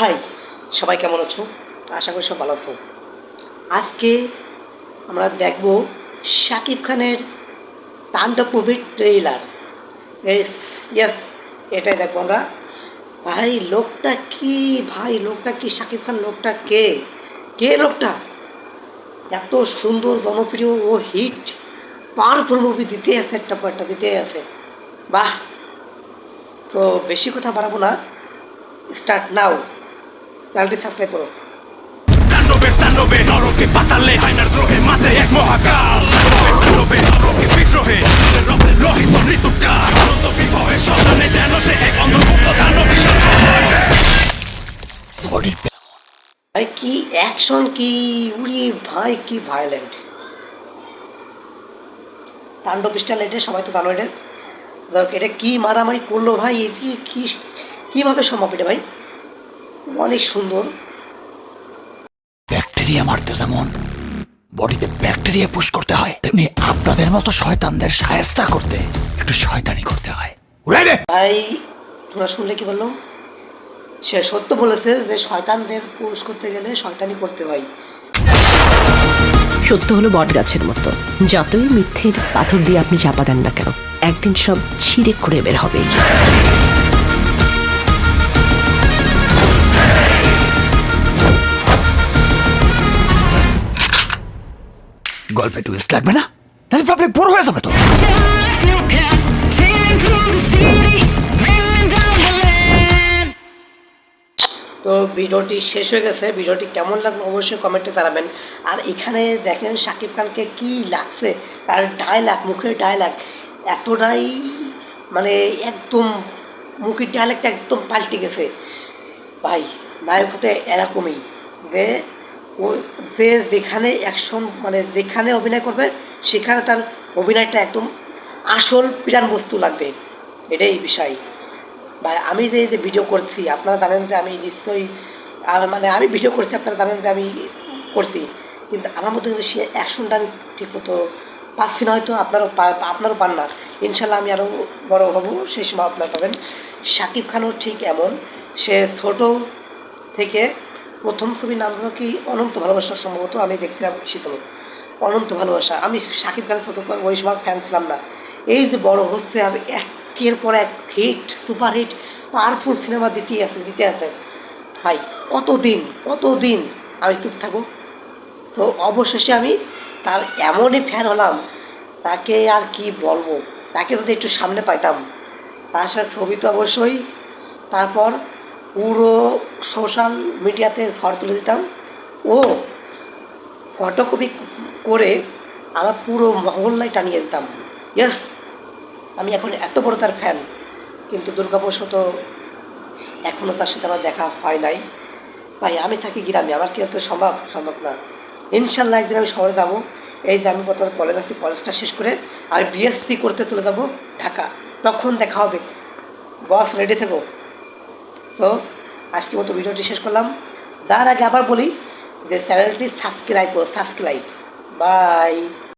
High, সবাই কেমন আছো? আশা করি সব ভালো আছো। আজকে আমরা দেখব শাকিব খানের তাণ্ডব মুভির ট্রেইলার ইয়েস এটাই দেখব আমরা। ভাই, লোকটা কি? ভাই, লোকটা কি? শাকিব খান লোকটা কে? কে লোকটা? এত সুন্দর, জনপ্রিয় ও হিট পাওয়ারফুল মুভি দিতে আছে, একটা একটা দিতে আছে। বাহ! তো বেশি কথা বাড়াবো না। স্টার্ট নাও চ্যানেলটি সাবস্ক্রাইব করো। তাণ্ডবে তাণ্ডবে নরকে পাতালে হাইনার দ্রোহে মাঠে এক মহাকাল। তাণ্ডবে নরকে বিদ্রোহে লোহিত ঋতুকাল অনন্ত বিভবে যেন সে এক দানবী ভাই কি অ্যাকশন কি উড়ি ভাই কি ভায়োলেন্ট তাণ্ডব স্টাইল এটা সবাই তো জানো এটা। এটা কি মারামারি করল ভাই? কি কীভাবে সম্ভব এটা ভাই? অনেক সুন্দর। ব্যাকটেরিয়া মারতে যেমন বডিতে ব্যাকটেরিয়া পুশ করতে হয় তেমনি আপনাদের মতো শয়তানদের সায়স্তা করতে একটু শয়তানি করতে হয়। উড়াই দে! ভাই তোমরা শুনলে কি বলল? সে সত্য বলেছে যে শয়তানদের পুরুষ করতে গেলে শয়তানি করতে হয়। সত্য হলো বট গাছের মতো। যতই মিথ্যের পাথর দিয়ে আপনি চাপা দেন না কেন একদিন সব ছিঁড়ে করে বের হবেই গল্পে টুইস্ট লাগবে না? নাহলে প্রবলেম বড় হয়ে যাবে তো। তো ভিডিওটি শেষ হয়ে গেছে। ভিডিওটি কেমন লাগল অবশ্যই কমেন্টে জানাবেন। আর এখানে দেখেন শাকিব খানকে কি লাগছে, তার ডায়লাগ মুখের ডায়লাগ এতটাই মানে একদম মুখের ডায়লাগটা একদম পাল্টে গেছে। ভাই, নায়ক হতে এরকমই যে ও যে যেখানে অ্যাকশন মানে যেখানে অভিনয় করবে, সেখানে তার অভিনয়টা একদম আসল পিরান বস্তু লাগবে। এটাই বিষয়। বা আমি যে যে ভিডিও করছি, আপনারা জানেন যে আমি নিশ্চয়ই মানে আমি ভিডিও করছি, আপনারা জানেন যে আমি করছি। কিন্তু আমার মধ্যে কিন্তু সে অ্যাকশনটা আমি ঠিক মতো পাচ্ছি না, হয়তো আপনারও আপনারও পান না। ইনশাল্লাহ আমি আরও বড় হব, সেই সময় আপনারা পাবেন। শাকিব খানও ঠিক এমন। সে ছোট থেকে প্রথম ছবির নাম যেন কি অনন্ত ভালোবাসা সম্ভবত, আমি দেখছিলাম শীতল। অনন্ত ভালোবাসা। আমি শাকিব খানের ছোটো ওই সময় ফ্যান ছিলাম না। এই যে বড় হচ্ছে আর একের পর এক hit super hit powerful cinema দিতেই আছে দিতে আছে। ভাই, কতদিন কতদিন আমি চুপ থাকব? তো অবশেষে আমি তার এমনই ফ্যান হলাম, তাকে আর কি বলব? তাকে যদি একটু সামনে পাইতাম, তার সাথে ছবি তো অবশ্যই। তারপর পুরো সোশ্যাল মিডিয়াতে ঝড় তুলে দিতাম। ও ফটোকপি করে আমার পুরো মহল্লায় টানিয়ে দিতাম। ইয়েস, আমি এখন এত বড় তার ফ্যান। কিন্তু দুর্গাবশত এখনও তার সাথে আমার দেখা হয় নাই। ভাই, আমি থাকি গ্রামে, আমার কি এত সম্ভব? সম্ভব না। ইনশাল্লাহ একদিন আমি শহরে যাব। এই যে আমি বর্তমানে কলেজ আছি কলেজটা শেষ করে আমি বিএসসি করতে চলে যাব ঢাকা। তখন দেখা হবে। বস রেডি থেকো। তো আজকে মতো ভিডিওটি শেষ করলাম। তার আগে আবার বলি যে চ্যানেলটি সাবস্ক্রাইব করো, সাবস্ক্রাইব। বাই।